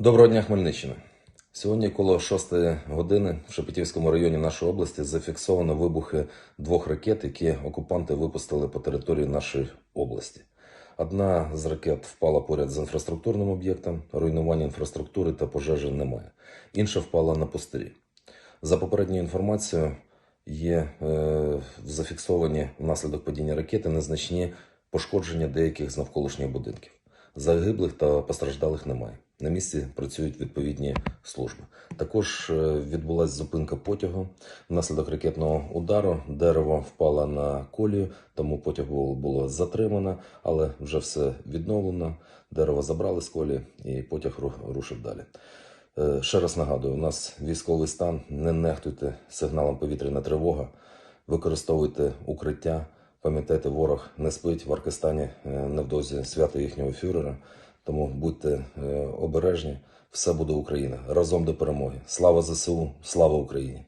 Доброго дня, Хмельниччина. Сьогодні коло 6 години в Шепетівському районі нашої області зафіксовано вибухи двох ракет, які окупанти випустили по території нашої області. Одна з ракет впала поряд з інфраструктурним об'єктом, руйнування інфраструктури та пожежі немає. Інша впала на пустирі. За попередньою інформацією, є е, зафіксовані внаслідок падіння ракети незначні пошкодження деяких з навколишніх будинків. Загиблих та постраждалих немає. На місці працюють відповідні служби. Також е, відбулася зупинка потягу. Внаслідок ракетного удару дерево впало на колію, тому потяг було, затримано, але вже все відновлено. Дерево забрали з колії і потяг ру- рушив далі. Е, Ще раз нагадую, у нас військовий стан. Не нехтуйте сигналом повітряна тривога, використовуйте укриття. Пам'ятайте, ворог не спить в Аркестані е, невдовзі свято їхнього фюрера. Тому будьте е, обережні. Все буде Україна. Разом до перемоги. Слава ЗСУ, слава Україні!